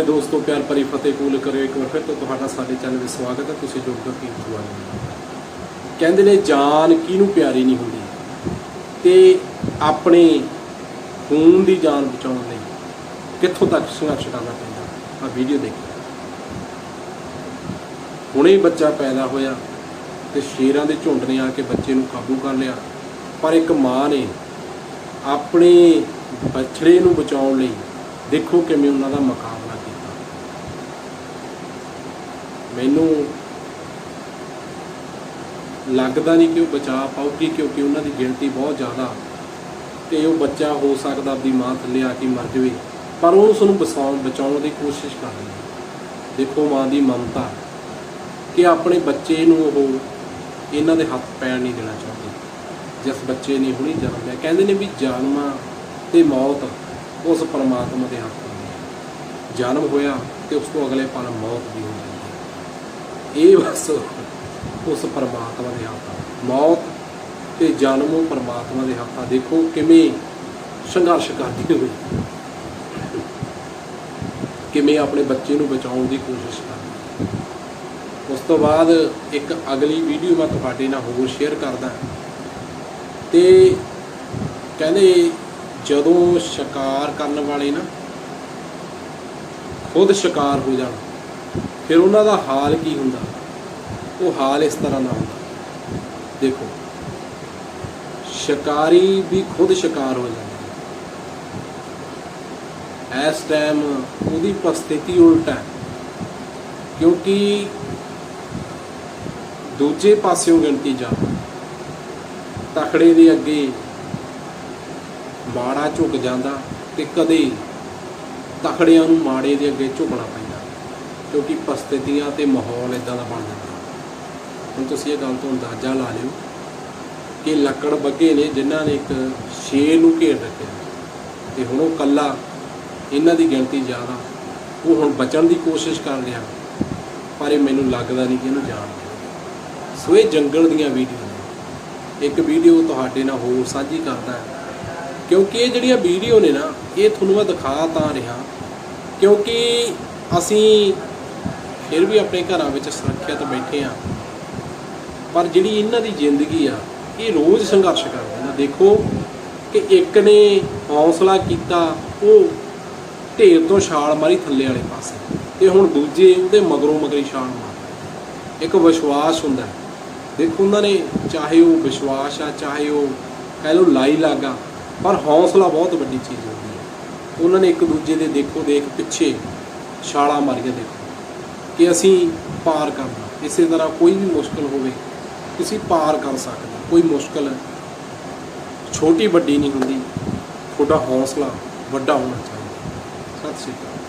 ਨਮਸਤੇ ਦੋਸਤੋ, ਪਿਆਰ ਭਰੀ ਫਤਿਹ ਕੂਲ ਕਰਿਓ। ਇੱਕ ਵਾਰ ਫਿਰ ਤੋਂ ਤੁਹਾਡਾ ਸਾਡੇ ਚੈਨਲ ਵਿੱਚ ਸਵਾਗਤ ਹੈ। ਤੁਸੀਂ ਜੁੜ ਕੇ ਕੀ ਕਹਿੰਦੇ ਨੇ, ਜਾਨ ਕਿਹਨੂੰ ਪਿਆਰੀ ਨਹੀਂ ਹੁੰਦੀ? ਤੇ ਆਪਣੇ ਖੂਨ ਦੀ ਜਾਨ ਬਚਾਉਣ ਲਈ ਕਿੱਥੋਂ ਤੱਕ ਸੰਘਰਸ਼ ਕਰਨਾ ਪੈਂਦਾ? ਆ ਵੀਡੀਓ ਦੇਖੋ। ਹੁਣੇ ਬੱਚਾ ਪੈਦਾ ਹੋਇਆ ਤੇ ਸ਼ੇਰਾਂ ਦੇ ਝੁੰਡ ਨੇ ਆ ਕੇ ਬੱਚੇ ਨੂੰ ਕਾਬੂ ਕਰ ਲਿਆ। ਪਰ ਇੱਕ ਮਾਂ ਨੇ ਆਪਣੇ ਬਛੜੇ ਨੂੰ ਬਚਾਉਣ ਲਈ ਦੇਖੋ ਕਿਵੇਂ ਉਹਨਾਂ ਦਾ ਮੁਕਾਬਲਾ ਮੈਨੂੰ ਲੱਗਦਾ ਨਹੀਂ ਕਿ ਉਹ ਬਚਾ ਪਾਉਗੀ ਕਿਉਂਕਿ ਉਹਨਾਂ ਦੀ ਗਿਣਤੀ ਬਹੁਤ ਜ਼ਿਆਦਾ ਤੇ ਉਹ ਬੱਚਾ ਹੋ ਸਕਦਾ ਆਪਣੀ ਮਾਂ ਥੱਲੇ ਆ ਕੇ ਮਰ ਜਾਵੇ। ਪਰ ਉਹ ਉਸ ਨੂੰ ਬਸਾਉਣ, ਬਚਾਉਣ ਦੀ ਕੋਸ਼ਿਸ਼ ਕਰ ਰਹੀ। ਦੇਖੋ ਮਾਂ ਦੀ ਮਮਤਾ ਕਿ ਆਪਣੇ ਬੱਚੇ ਨੂੰ ਉਹ ਇਹਨਾਂ ਦੇ ਹੱਥ ਪੈਣ ਨਹੀਂ ਦੇਣਾ ਚਾਹੁੰਦੀ। ਜਿਸ ਬੱਚੇ ਨੇ ਹੁਣੀ ਜਨਮ ਲਿਆ। ਕਹਿੰਦੇ ਨੇ ਵੀ ਜਨਮ ਤੇ ਮੌਤ ਉਸ ਪਰਮਾਤਮਾ ਦੇ ਹੱਥ ਹੁੰਦੀ ਹੈ। ਜਨਮ ਹੋਇਆ ਤੇ ਉਸ ਤੋਂ ਅਗਲੇ ਪਲ ਮੌਤ ਵੀ ਹੋ। ਜਾਂਦੀ ਇਹ ਬਸ ਉਸ ਪਰਮਾਤਮਾ ਦੇ ਹੱਥ ਆ ਮੌਤ ਤੇ ਜਨਮ ਪਰਮਾਤਮਾ ਦੇ ਹੱਥ। ਆ ਦੇਖੋ ਕਿਵੇਂ ਸੰਘਰਸ਼ ਕਰਦੀ ਹੋਈ ਕਿਵੇਂ ਆਪਣੇ ਬੱਚੇ ਨੂੰ ਬਚਾਉਣ ਦੀ ਕੋਸ਼ਿਸ਼ ਕਰਦੀ ਉਸ ਤੋਂ ਬਾਅਦ ਇੱਕ ਅਗਲੀ ਵੀਡੀਓ ਮੈਂ ਤੁਹਾਡੇ ਨਾਲ ਹੋਰ ਸ਼ੇਅਰ ਕਰਦਾ ਤੇ ਕਹਿੰਦੇ ਜਦੋਂ ਸ਼ਿਕਾਰ ਕਰਨ ਵਾਲੇ ਨਾ, ਖੁਦ ਸ਼ਿਕਾਰ ਹੋ ਜਾਣ। ਫਿਰ ਉਹਨਾਂ ਦਾ ਹਾਲ ਕੀ ਹੁੰਦਾ? ਉਹ ਹਾਲ ਇਸ ਤਰ੍ਹਾਂ ਦਾ ਹੁੰਦਾ। ਦੇਖੋ, ਸ਼ਿਕਾਰੀ ਵੀ ਖੁਦ ਸ਼ਿਕਾਰ ਹੋ ਜਾਂਦਾ ਇਸ ਟਾਈਮ ਉਹਦੀ ਪਰਿਸਥਿਤੀ ਉਲਟ ਹੈ, ਕਿਉਂਕਿ ਦੂਜੇ ਪਾਸਿਓਂ ਗਿਣਤੀ ਜਾ ਤਖੜੇ ਦੇ ਅੱਗੇ ਮਾੜਾ ਝੁਕ ਜਾਂਦਾ ਤੇ ਕਦੇ ਤਖੜਿਆਂ ਨੂੰ ਮਾੜੇ ਦੇ ਅੱਗੇ ਝੁਕਣਾ ਪੈਂਦਾ। ਕਿਉਂਕਿ ਪਰਿਸਥਿਤੀਆਂ ਤੇ ਮਾਹੌਲ ਇਦਾਂ ਦਾ ਬਣ ਜਾਂਦਾ। ਹੁਣ ਤੁਸੀਂ ਇਹ ਗੱਲ ਤੋਂ ਅੰਦਾਜ਼ਾ ਲਾ ਲਿਓ ਕਿ ਲੱਕੜ ਬੱਗੇ ਨੇ ਜਿਨ੍ਹਾਂ ਨੇ ਇੱਕ ਸ਼ੇਰ ਨੂੰ ਘੇਰ ਰੱਖਿਆ ਤੇ ਹੁਣ ਉਹ ਕੱਲਾ ਇਹਨਾਂ ਦੀ ਗਿਣਤੀ ਜ਼ਿਆਦਾ, ਉਹ ਹੁਣ ਬਚਣ ਦੀ ਕੋਸ਼ਿਸ਼ ਕਰ ਰਿਹਾ, ਪਰ ਇਹ ਮੈਨੂੰ ਲੱਗਦਾ ਨਹੀਂ ਕਿ ਇਹਨੂੰ ਜਾਣ ਦੇਣਗੇ। ਸੋ ਇਹ ਜੰਗਲ ਦੀਆਂ ਵੀਡੀਓ ਇੱਕ ਵੀਡੀਓ ਤੁਹਾਡੇ ਨਾਲ ਹੋਰ ਸਾਂਝੀ ਕਰਦਾ ਹੈ। ਕਿਉਂਕਿ ਇਹ ਜਿਹੜੀਆਂ ਵੀਡੀਓ ਨੇ ਨਾ, ਇਹ ਤੁਹਾਨੂੰ ਮੈਂ ਦਿਖਾ ਤਾਂ ਰਿਹਾ, ਕਿਉਂਕਿ ਅਸੀਂ ਫਿਰ ਵੀ ਆਪਣੇ ਘਰਾਂ ਵਿੱਚ ਸੁਰੱਖਿਅਤ ਬੈਠੇ ਆ ਪਰ ਜਿਹੜੀ ਇਹਨਾਂ ਦੀ ਜ਼ਿੰਦਗੀ ਆ, ਇਹ ਰੋਜ਼ ਸੰਘਰਸ਼ ਕਰਦੇ ਨੇ ਦੇਖੋ ਕਿ ਇੱਕ ਨੇ ਹੌਸਲਾ ਕੀਤਾ, ਉਹ ਢੇਰ ਤੋਂ ਛਾਲ ਮਾਰੀ ਥੱਲੇ ਵਾਲੇ ਪਾਸੇ। ਤੇ ਹੁਣ ਦੂਜੇ ਉਹਦੇ ਮਗਰੋਂ ਮਗਰੀ ਛਾਲ ਮਾਰਦੇ ਇੱਕ ਵਿਸ਼ਵਾਸ ਹੁੰਦਾ ਦੇਖੋ ਉਹਨਾਂ ਨੇ ਚਾਹੇ ਉਹ ਵਿਸ਼ਵਾਸ ਆ, ਚਾਹੇ ਉਹ ਕਹਿ ਲਓ ਲਾਈ ਲਾਗਾ, ਪਰ ਹੌਸਲਾ ਬਹੁਤ ਵੱਡੀ ਚੀਜ਼ ਹੁੰਦੀ ਹੈ। ਉਹਨਾਂ ਨੇ ਇੱਕ ਦੂਜੇ ਦੇ ਦੇਖੋ ਦੇਖ ਪਿੱਛੇ ਛਾਲਾਂ ਮਾਰੀਆਂ, ਦੇਖੋ। ਕਿ ਅਸੀਂ ਪਾਰ ਕਰਨਾ, ਇਸੇ ਤਰ੍ਹਾਂ ਕੋਈ ਵੀ ਮੁਸ਼ਕਲ ਹੋਵੇ, ਤੁਸੀਂ ਪਾਰ ਕਰ ਸਕਦੇ ਕੋਈ ਮੁਸ਼ਕਲ ਛੋਟੀ ਵੱਡੀ ਨਹੀਂ ਹੁੰਦੀ, ਤੁਹਾਡਾ ਹੌਸਲਾ ਵੱਡਾ ਹੋਣਾ ਚਾਹੀਦਾ। ਸਤਿ ਸ਼੍ਰੀ ਅਕਾਲ।